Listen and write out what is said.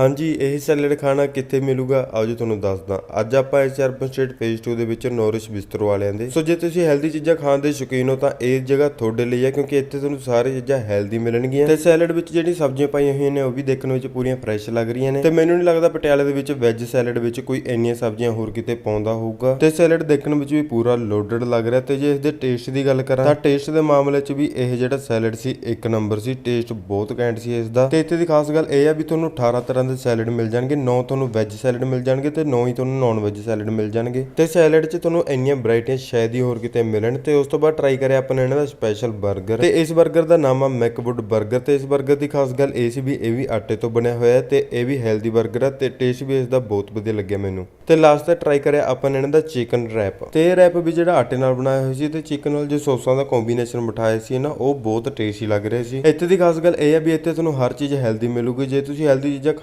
ਹਾਂਜੀ, ਇਹ ਸੈਲਡ ਖਾਣਾ ਕਿੱਥੇ ਮਿਲੂਗਾ? ਆਓ ਜੀ ਤੁਹਾਨੂੰ ਦੱਸਦਾ। ਅੱਜ ਆਪਾਂ ਇਸ ਅਰਬਨ ਸਟੇਟ ਫੇਜ਼ 2 ਦੇ ਵਿੱਚ ਨੋਰਿਸ਼ ਬਿਸਤਰੋ ਵਾਲਿਆਂ ਦੇ ਸੋ ਜੇ ਤੁਸੀਂ ਹੈਲਦੀ ਚੀਜ਼ਾਂ ਖਾਣ ਦੇ ਸ਼ੌਕੀਨ ਹੋ, ਤਾਂ ਇਹ ਜਗ੍ਹਾ ਤੁਹਾਡੇ ਲਈ ਹੈ, ਕਿਉਂਕਿ ਇੱਥੇ ਤੁਹਾਨੂੰ ਸਾਰੀ ਚੀਜ਼ਾਂ ਹੈਲਦੀ ਮਿਲਣਗੀਆਂ। ਤੇ ਸੈਲਡ ਵਿੱਚ ਜਿਹੜੀ ਸਬਜ਼ੀਆਂ ਪਾਈਆਂ ਹੋਈਆਂ ਨੇ, ਉਹ ਵੀ ਦੇਖਣ ਵਿੱਚ ਪੂਰੀਆਂ ਫਰੈਸ਼ ਲੱਗ ਰਹੀਆਂ ਨੇ। ਤੇ ਮੈਨੂੰ ਨਹੀਂ ਲੱਗਦਾ ਪਟਿਆਲੇ ਦੇ ਵਿੱਚ ਵੈਜ ਸੈਲਡ ਵਿੱਚ ਕੋਈ ਇੰਨੀਆਂ ਸਬਜ਼ੀਆਂ ਹੋਰ ਕਿਤੇ ਪਾਉਂਦਾ ਹੋਊਗਾ। ਤੇ ਸੈਲਡ ਦੇਖਣ ਵਿੱਚ ਵੀ ਪੂਰਾ ਲੋਡਡ ਲੱਗ ਰਿਹਾ। ਤੇ ਜੇ ਇਸ ਦੇ ਟੇਸਟ ਦੀ ਗੱਲ ਕਰਾਂ, ਤਾਂ ਟੇਸਟ ਦੇ ਮਾਮਲੇ 'ਚ ਵੀ ਇਹ ਜਿਹੜਾ ਸੈਲਡ ਸੀ, ਇੱਕ ਨੰਬਰ ਸੀ। ਟੇਸਟ ਬਹੁਤ ਘੈਂਟ ਸੀ ਇਸ ਦਾ। ਤੇ ਇੱਥੇ ਦੀ ਖਾਸ ਗੱਲ ਇਹ ਆ ਵੀ ਤੁਹਾਨੂੰ 18 ਤਰ੍ਹਾਂ ਦੇ ਸੈਲਡ ਮਿਲ ਜਾਣਗੇ, ਨੌ ਤੁਹਾਨੂੰ ਵੈਜ ਸੈਲਡ ਮਿਲ ਜਾਣਗੇ ਤੇ ਨੌ ਹੀ ਤੁਹਾਨੂੰ ਨਾਨ ਵੈਜ ਸੈਲਡ ਮਿਲ ਜਾਣਗੇ। ਤੇ ਸੈਲਡ 'ਚ ਤੁਹਾਨੂੰ ਇੰਨੀਆਂ ਵੈਰਾਈਟੀਆਂ ਸ਼ਾਇਦ ਹੀ ਹੋਰ ਕਿਤੇ ਮਿਲਣ ਤੇ ਉਸ ਤੋਂ ਬਾਅਦ ਟਰਾਈ ਕਰਿਆ ਆਪਾਂ ਇਹਨਾਂ ਦਾ ਸਪੈਸ਼ਲ 버ਗਰ ਤੇ ਇਸ 버ਗਰ ਦਾ ਨਾਮ ਆ ਮੈਕਵੁੱਡ 버ਗਰ ਤੇ ਇਸ 버ਗਰ ਦੀ ਖਾਸ ਗੱਲ ਇਹ ਸੀ ਵੀ ਇਹ ਵੀ ਆਟੇ ਤੋਂ ਬਣਿਆ ਹੋਇਆ ਤੇ ਇਹ ਵੀ ਹੈਲਦੀ 버ਗਰ ਆ ਤੇ ਟੇਸਟ ਵੀ ਇਸ ਦਾ ਬਹੁਤ ਵਧੀਆ ਲੱਗਿਆ ਮੈਨੂੰ। ਤੇ ਲਾਸਟ ਤੇ ਟਰਾਈ ਕਰਿਆ ਆਪਾਂ ਨੇ ਇਹਨਾਂ ਦਾ ਚਿਕਨ ਰੈਪ ਤੇ ਇਹ ਰੈਪ ਵੀ ਜਿਹੜਾ ਆਟੇ ਨਾਲ ਬਣਾਇਆ ਹੋਇਆ ਸੀ ਤੇ ਚਿਕਨ ਨਾਲ ਜੋ ਸੋਸਾਂ ਦਾ ਕੰਬੀਨੇਸ਼ਨ ਬਿਠਾਇਆ ਸੀ ਨਾ, ਉਹ ਬਹੁਤ ਟੇਸਟੀ ਲੱਗ ਰਿਹਾ ਸੀ। ਇੱਥੇ ਦੀ ਖਾਸ ਗੱਲ ਇਹ ਹੈ ਵੀ ਇੱਥੇ ਤੁਹਾਨੂੰ ਹਰ ਚੀਜ਼ ਹੈਲਦੀ ਮਿਲੂਗੀ। ਜੇ ਤੁਸੀਂ ਹੈਲਦੀ ਚੀਜ਼ਾਂ